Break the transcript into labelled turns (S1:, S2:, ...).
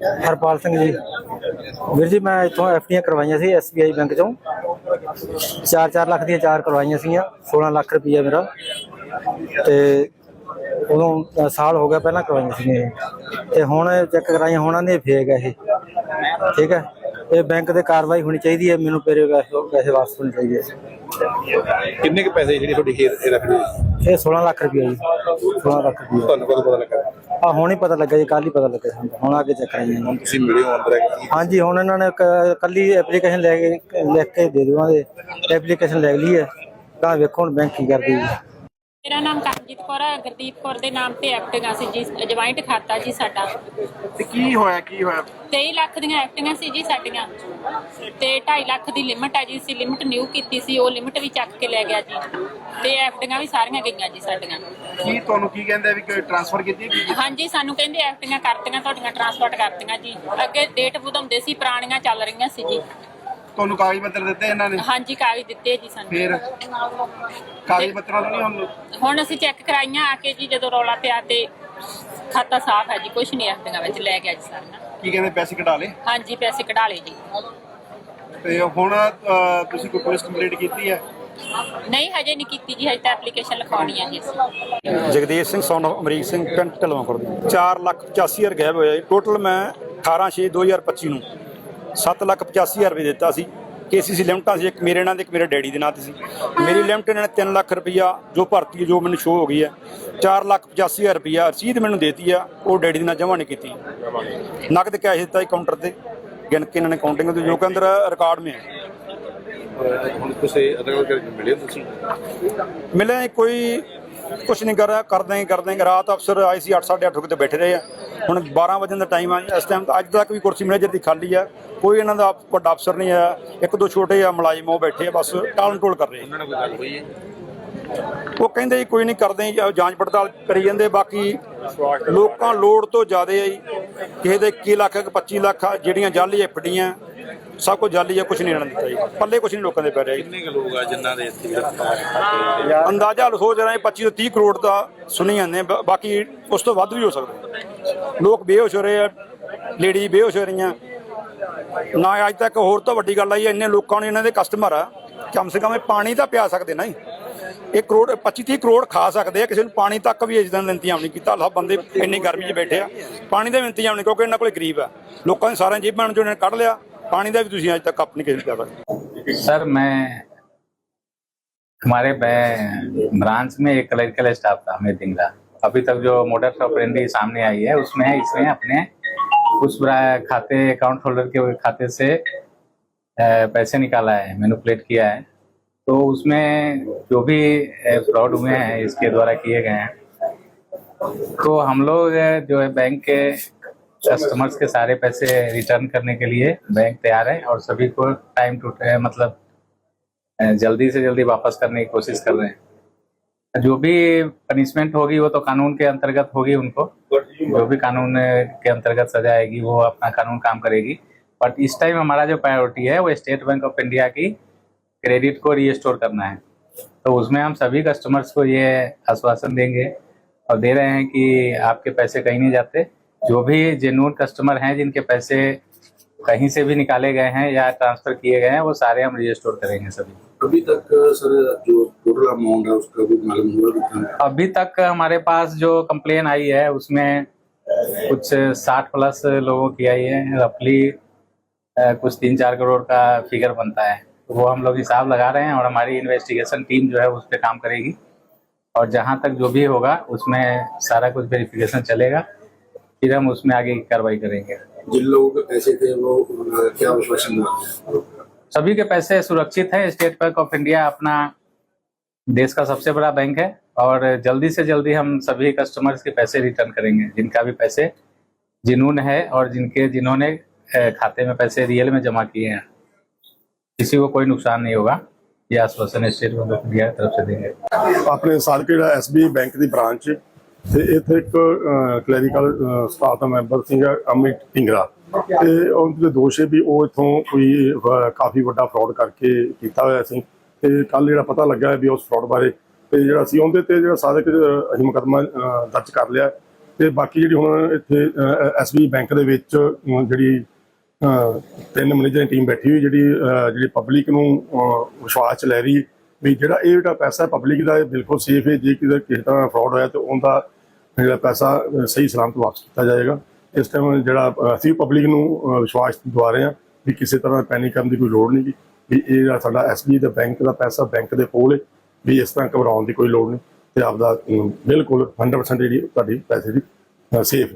S1: ਹਰਪਾਲ ਸਿੰਘ ਜੀ। ਵੀਰ ਜੀ ਮੈਂ ਇੱਥੋਂ ਐਫਡੀਆਂ ਕਰਵਾਈਆਂ ਸੀ ਐਸਬੀਆਈ ਬੈਂਕ ਚੋਂ। 4-4 ਲੱਖ ਦੀਆਂ ਚਾਰ ਕਰਵਾਈਆਂ ਸੀਗੀਆਂ 16 ਲੱਖ ਰੁਪਈਆ ਮੇਰਾ। ਤੇ ਉਦੋਂ ਸਾਲ ਹੋ ਗਿਆ ਪਹਿਲਾਂ ਕਰਵਾਈਆਂ ਇਹ। ਤੇ ਹੁਣ ਚੈੱਕ ਕਰਾਈਆਂ ਹੁਣ ਆਂਦੇ ਫੇਕ ਹੈ ਇਹ। ਠੀਕ ਹੈ ਇਹ ਬੈਂਕ ਤੇ ਕਾਰਵਾਈ ਹੋਣੀ ਚਾਹੀਦੀ ਹੈ ਮੈਨੂੰ ਮੇਰੇ ਪੈਸੇ ਪੈਸੇ ਵਾਪਸ ਹੋਣੇ ਚਾਹੀਦੇ।
S2: ਕਿੰਨੇ ਕੁ ਪੈਸੇ ਜਿਹੜੀ ਤੁਹਾਡੀ ਰੱਖਣੀ
S1: ਇਹ 16 ਲੱਖ ਰੁਪਈਆ ਜੀ 16 ਲੱਖ ਰੁਪਈਆ।
S2: ਤੁਹਾਨੂੰ ਕਦੋਂ ਪਤਾ ਲੱਗਾ?
S1: ਆ ਹੁਣ ਹੀ ਪਤਾ ਲੱਗਾ ਜੀ ਕੱਲ ਹੀ ਪਤਾ ਲੱਗਾ ਸਾਨੂੰ। ਹੁਣ ਆ ਕੇ ਚੈੱਕ ਕਰਾਈਆਂ
S2: ਹੁਣ ਤੁਸੀਂ ਮਿਲੇ ਹੋ ਅੰਦਰ
S1: ਹਾਂਜੀ ਹੁਣ ਇਹਨਾਂ ਨੇ ਕ- ਕੱਲੀ ਐਪਲੀਕੇਸ਼ਨ ਲੈ ਕੇ ਲਿਖ ਕੇ ਦੇ ਦੇਵਾਂਗੇ। ਐਪਲੀਕੇਸ਼ਨ ਲੈ ਲਈ ਹੈ। ਤਾਂ ਵੇਖੋ ਹੁਣ ਬੈਂਕ ਕੀ ਕਰਦੀ ਹੈ।
S3: ਮੇਰਾ ਨਾਮ ਕਰਮਜੀਤ ਕੌਰ ਹੈ ਗੁਰਦੀਪ ਕੌਰ ਦੇ ਨਾਮ ਤੇ ਐਕਟਿੰਗਾਂ ਸੀ ਜੀ ਜੁਆਇੰਟ ਖਾਤਾ ਜੀ ਸਾਡਾ।
S2: ਤੇ ਕੀ ਹੋਇਆ ਕੀ ਹੋਇਆ?
S3: 23 ਲੱਖ ਦੀਆਂ ਐਕਟਿੰਗਾਂ ਸੀ ਜੀ ਸਾਡੀਆਂ। ਤੇ 2.5 ਲੱਖ ਦੀ ਲਿਮਟ ਹੈ ਜੀ ਸੀ ਲਿਮਟ ਨਿਊ ਕੀਤੀ ਸੀ ਉਹ ਲਿਮਟ ਵੀ ਚੱਕ ਕੇ ਲੈ ਗਿਆ ਜੀ। ਤੇ ਐਕਟਿੰਗਾਂ ਵੀ ਸਾਰੀਆਂ ਗਈਆਂ ਜੀ ਸਾਡੀਆਂ।
S2: ਕੀ ਤੁਹਾਨੂੰ ਕੀ ਕਹਿੰਦੇ ਵੀ ਕਿ ਟ੍ਰਾਂਸਫਰ ਕੀਤੀ ਹੈ ਕੀ
S3: ਹਾਂਜੀ ਸਾਨੂੰ ਕਹਿੰਦੇ ਐਕਟਿੰਗਾਂ ਕਰਤੀਆਂ ਤੁਹਾਡੀਆਂ ਟਰਾਂਸਪੋਰਟ ਕਰਤੀਆਂ ਜੀ। ਅੱਗੇ ਡੇਟ ਵਧਾਉਂਦੇ ਸੀ ਪੁਰਾਣੀਆਂ ਚੱਲ ਰਹੀਆਂ ਸੀ ਜੀ।
S2: ਤੁਹਾਨੂੰ ਕਾਗਜ਼ ਪੱਤਰ ਦਿੱਤੇ ਇਹਨਾਂ ਨੇ?
S3: ਹਾਂਜੀ ਕਾਗਜ਼ ਦਿੱਤੇ ਜੀ ਸਾਨੂੰ।
S2: ਫਿਰ ਕਾਗਜ਼ ਪੱਤਰਾਂ ਤੋਂ ਨਹੀਂ ਹੁਣ?
S3: ਹੁਣ ਅਸੀਂ ਚੈੱਕ ਕਰਾਈਆਂ ਆ ਕੇ ਜੀ ਜਦੋਂ ਰੌਲਾ ਪਿਆ ਤੇ ਖਾਤਾ ਸਾਫ਼ ਹੈ ਜੀ ਕੁਝ ਨਹੀਂ ਐਕਟਿੰਗਾਂ ਵਿੱਚ ਲੈ ਗਿਆ ਜੀ ਸਾਰੀਆਂ
S2: ਕੀ ਕਹਿੰਦੇ ਪੈਸੇ ਕਢਾ ਲਏ?
S3: ਹਾਂਜੀ ਪੈਸੇ ਕਢਾ ਲਏ ਜੀ।
S2: ਤੇ ਹੁਣ ਅਹ, ਤੁਸੀਂ ਕੋਈ ਪੁਲਿਸ ਕੰਪਲੇਂਟ ਕੀਤੀ ਹੈ?
S3: ਨਹੀਂ ਹਜੇ ਨਹੀਂ ਕੀਤੀ ਜੀ ਹਜੇ ਤਾਂ ਐਪਲੀਕੇਸ਼ਨ ਲਿਖਾਉਣੀ ਹੈ ਜੀ ਅਸੀਂ।
S4: ਜਗਦੀਸ਼ ਸਿੰਘ ਸੌਨ of ਅਮਰੀਕ ਸਿੰਘ ਪਿੰਡ ਢਲਵਾਂ ਖੁਰਦ। 4 ਲੱਖ 85 ਹਜ਼ਾਰ ਗਾਇਬ ਹੋਇਆ ਜੀ। ਟੋਟਲ ਮੈਂ 18 6 2025 ਨੂੰ। 7 ਲੱਖ 85 ਹਜ਼ਾਰ ਰੁਪਏ ਦਿੱਤਾ ਸੀ। ਕੇਸੀਸੀ ਲਿਮਟਾਂ ਸੀ ਇੱਕ ਮੇਰੇ ਨਾਂ ਤੇ ਇੱਕ ਮੇਰੇ ਡੈਡੀ ਦੇ ਨਾਂ ਤੇ ਸੀ। ਮੇਰੀ ਲਿਮਟ ਇਹਨਾਂ ਨੇ 3 ਲੱਖ ਰੁਪਈਆ ਜੋ ਭਰਤੀ ਜੋ ਮੈਨੂੰ ਸ਼ੋ ਹੋ ਗਈ ਹੈ 4 ਲੱਖ 85 ਹਜ਼ਾਰ ਰੁਪਈਆ ਰਸੀਦ ਮੈਨੂੰ ਦੇਤੀ ਆ ਉਹ ਡੈਡੀ ਦੇ ਨਾਲ ਜਮ੍ਹਾਂ ਨਹੀਂ ਕੀਤੀ। ਨਕਦ ਕੈਸ਼ ਦਿੱਤਾ ਜੀ ਕਾਊਂਟਰ ਤੇ ਗਿਣ ਕੇ ਇਹਨਾਂ ਨੇ ਕਾਊਂਟਿੰਗ ਤੇ ਜੋ ਕਿ ਅੰਦਰ ਰਿਕਾਰਡ ਮੇ ਹੈ।
S2: ਹੁਣ ਤੁਸੀਂ ਅਦਰ ਕਰਕੇ ਮਿਲੇ ਤੁਸੀਂ
S4: ਕੋਈ ਕੁਛ ਨਹੀਂ ਕਰ ਰਿਹਾ ਕਰਦੇ ਹੀ ਕਰਦੇ ਹੀ। ਰਾਤ ਅਫਸਰ ਆਏ ਸੀ 8:30 ਅੱਠ ਵਜੇ ਤੇ ਬੈਠੇ ਰਹੇ ਆ। ਹੁਣ 12 ਵਜੇ ਦਾ ਟਾਈਮ ਆ ਇਸ ਟਾਈਮ ਅੱਜ ਤੱਕ ਵੀ ਕੁਰਸੀ ਮੈਨੇਜਰ ਦੀ ਖਾਲੀ ਆ। ਕੋਈ ਇਹਨਾਂ ਦਾ ਵੱਡਾ ਅਫਸਰ ਨਹੀਂ ਆਇਆ। ਇੱਕ ਦੋ ਛੋਟੇ ਆ ਮੁਲਾਜ਼ਮ ਉਹ ਬੈਠੇ ਆ ਬਸ ਟਾਲ ਟੋਲ ਕਰ ਰਹੇ ਆ।
S2: ਉਹਨਾਂ ਨਾਲ ਕੋਈ ਗੱਲ ਹੋਈ ਹੈ?
S4: ਉਹ ਕਹਿੰਦੇ ਜੀ ਕੋਈ ਨਹੀਂ ਕਰਦੇ ਜੀ, ਜਾਂਚ ਪੜਤਾਲ ਕਰੀ ਜਾਂਦੇ। ਬਾਕੀ ਲੋਕਾਂ ਲੋੜ ਤੋਂ ਜ਼ਿਆਦਾ ਆ ਜੀ। ਕਿਸੇ ਦੇ 21 ਲੱਖ 25 ਲੱਖ ਆ, ਜਿਹੜੀਆਂ ਜਾਲੀ ਐਫਡੀਆਂ ਸਭ ਕੁਝ ਜਾਲੀ ਆ ਕੁਝ ਨਹੀਂ ਨੇ ਦਿੱਤਾ ਜੀ। ਪੱਲੇ ਕੁਝ ਨਹੀਂ ਲੋਕਾਂ ਦੇ ਪੈ ਰਿਹਾ ਜੀ।
S2: ਕਿੰਨੇ ਕੁ ਲੋਕ ਆ ਜਿਨ੍ਹਾਂ ਦੇ ਇੱਥੇ ਗ੍ਰਿਫਤਾਰ
S4: ਅੰਦਾਜ਼ਾ ਸੋਚ ਰਹੇ 25 ਤੋਂ 30 ਕਰੋੜ ਦਾ ਸੁਣੀ ਜਾਂਦੇ ਬ- ਬਾਕੀ ਉਸ ਤੋਂ ਵੱਧ ਵੀ ਹੋ ਸਕਦਾ ਲੋਕ ਬੇਹੋਸ਼ ਹੋ ਰਹੇ ਆ ਲੇਡੀ ਬੇਹੋਸ਼ ਹੋ ਰਹੀਆਂ। ਨਾ ਅੱਜ ਤੱਕ ਹੋਰ ਤੋਂ ਵੱਡੀ ਗੱਲ ਆਈ ਹੈ, ਇੰਨੇ ਲੋਕਾਂ ਨੂੰ ਇਹਨਾਂ ਦੇ ਕਸਟਮਰ ਆ। ਕਮ ਸੇ ਕਮ ਇਹ ਪਾਣੀ ਤਾਂ ਪਿਆ ਸਕਦੇ ਨਾ ਜੀ। ਇਹ ਕਰੋੜ 25 30 ਕਰੋੜ ਖਾ ਸਕਦੇ ਆ ਕਿਸੇ ਨੂੰ ਪਾਣੀ ਤੱਕ ਵੀ ਇਸ ਦਿਨ ਦਾ ਇੰਤਜ਼ਾਮ ਨਹੀਂ ਕੀਤਾ। ਸਭ ਬੰਦੇ ਇੰਨੀ ਗਰਮੀ 'ਚ ਬੈਠੇ ਆ। ਪਾਣੀ ਦਾ ਵੀ ਇੰਤਜ਼ਾਮ ਨਹੀਂ ਕਿਉਂਕਿ ਇਹਨਾਂ ਕੋਲ ਗਰੀਬ ਆ। ਲੋਕਾਂ ਦੇ ਸਾਰਿਆਂ ਜੇਬਾਂ ਚੋਂ ਇਹਨਾਂ ਨੇ ਕੱਢ ਲਿਆ। ਪਾਣੀ ਦਾ ਵੀ ਤੁਸੀਂ ਅੱਜ ਤੱਕ ਆਪਣੀ ਕਿਸੇ ਨੂੰ ਪਿਆ ਸਕਦੇ
S5: सर मैं हमारे बै- ब्रांच में एक क्लरिकल स्टाफ था हमें दिंगरा अभी तक जो मोटर ऑपरेंडी सामने आई है उसमें इसने अपने उस ब्रा- खाते अकाउंट होल्डर के खाते से अ, पैसे निकाला है मैनुपुलेट किया है तो उसमें जो भी फ्रॉड हुए हैं इसके द्वारा किए गए हैं तो हम लोग अ, जो है बैंक के कस्टमर्स के सारे पैसे रिटर्न करने के लिए बैंक तैयार है और सभी को टाइम टू मतलब जल्दी से जल्दी वापस करने की कोशिश कर रहे हैं। जो भी पनिशमेंट होगी, वो तो कानून के अंतर्गत होगी उनको। जो भी कानून के अंतर्गत सजा आएगी, वो अपना कानून काम करेगी। बट इस टाइम हमारा जो प्रायोरिटी है, वो स्टेट बैंक ऑफ़ इंडिया की क्रेडिट को रीस्टोर करना है। तो उसमें हम सभी कस्टमर्स को ये आश्वासन देंगे और दे रहे हैं कि आपके पैसे कहीं नहीं जाते। जो भी जेन्यून कस्टमर हैं जिनके पैसे कहीं से भी निकाले गए हैं या ट्रांसफ़र किए गए हैं वो सारे हम रजिस्टोर करेंगे सभी।
S6: अभी तक सर जो टोटल अमाउंट है उसका भी मालूम हुआ
S5: अभी तक हमारे पास जो कंप्लेन आई है उसमें कुछ साठ प्लस लोगों की आई है। रफली कुछ तीन चार करोड़ का फिगर बनता है। तो वो हम लोग हिसाब लगा रहे हैं और हमारी इन्वेस्टिगेशन टीम जो है उस पर काम करेगी। और जहाँ तक जो भी होगा उसमें सारा कुछ वेरिफिकेशन चलेगा। फिर हम उसमें आगे की कार्रवाई करेंगे।
S6: जिन लोगों के पैसे थे वो क्या आश्वासन
S5: सभी के पैसे सुरक्षित हैं। स्टेट बैंक ऑफ़ इंडिया अपना देश का सबसे बड़ा बैंक है और जल्दी से जल्दी हम सभी कस्टमर्स के पैसे रिटर्न करेंगे जिनका भी पैसे जिनून है और जिनके जिन्होंने खाते में पैसे रियल में जमा किए हैं। किसी को कोई नुकसान नहीं होगा। ये आश्वासन स्टेट बैंक ऑफ़ इंडिया की तरफ़ से देंगे।
S7: अपने सालकेड़ा एस बैंक की ब्रांच ਤੇ ਇੱਥੇ ਇੱਕ ਕਲੈਰੀਕਲ ਸਟਾਫ ਦਾ ਮੈਂਬਰ ਸੀਗਾ ਅਮਿਤ ਢਿੰਗਰਾ। ਤੇ ਉਹਦੇ ਦੇ ਦੋਸ਼ ਹੈ ਵੀ ਉਹ ਇਥੋਂ ਕੋਈ ਕਾਫੀ ਵੱਡਾ ਫਰਾਡ ਕਰਕੇ ਕੀਤਾ ਹੋਇਆ ਸੀ। ਤੇ ਕੱਲ ਜਿਹੜਾ ਪਤਾ ਲੱਗਾ ਵੀ ਉਸ ਫਰਾਡ ਬਾਰੇ ਤੇ ਜਿਹੜਾ ਸੀ ਉਹਦੇ ਤੇ ਜਿਹੜਾ ਸਾਰੇ ਕੁਝ ਅਸੀਂ ਮੁਕੱਦਮਾ ਦਰਜ ਕਰ ਲਿਆ। ਤੇ ਬਾਕੀ ਜਿਹੜੀ ਹੁਣ ਇੱਥੇ ਐਸਬੀ ਬੈਂਕ ਦੇ ਵਿੱਚ ਜਿਹੜੀ ਅਹ, ਤਿੰਨ ਮੈਨੇਜਰ ਟੀਮ ਬੈਠੀ ਹੋਈ ਜਿਹੜੀ ਜਿਹੜੀ ਪਬਲਿਕ ਨੂੰ ਵਿਸ਼ਵਾਸ ਚ ਲੈ ਰਹੀ ਵੀ ਜਿਹੜਾ ਇਹ ਜਿਹੜਾ ਪੈਸਾ ਪਬਲਿਕ ਦਾ ਇਹ ਬਿਲਕੁਲ ਸੇਫ ਹੈ, ਜੇ ਕਿਤੇ ਕਿਸੇ ਤਰ੍ਹਾਂ ਫਰਾਡ ਹੋਇਆ ਤੇ ਉਹਦਾ ਜਿਹੜਾ ਪੈਸਾ ਸਹੀ ਸਲਾਮਤ ਵਾਪਸ ਕੀਤਾ ਜਾਏਗਾ। ਇਸ ਟਾਈਮ ਜਿਹੜਾ ਅਸੀਂ ਪਬਲਿਕ ਨੂੰ ਵਿਸ਼ਵਾਸ ਦਿਵਾ ਰਹੇ ਹਾਂ ਵੀ ਕਿਸੇ ਤਰ੍ਹਾਂ ਪੈਨਿਕ ਕਰਨ ਦੀ ਕੋਈ ਲੋੜ ਨਹੀਂ ਗੀ, ਵੀ ਇਹ ਜਿਹੜਾ ਸਾਡਾ ਐਸਬੀ ਦਾ ਬੈਂਕ ਦਾ ਪੈਸਾ ਬੈਂਕ ਦੇ ਕੋਲ ਹੈ, ਵੀ ਇਸ ਤਰ੍ਹਾਂ ਘਬਰਾਉਣ ਦੀ ਕੋਈ ਲੋੜ ਨਹੀਂ ਤੇ ਆਪਦਾ ਬਿਲਕੁਲ 100% ਜਿਹੜੀ ਤੁਹਾਡੀ ਪੈਸੇ ਦੀ ਸੇਫ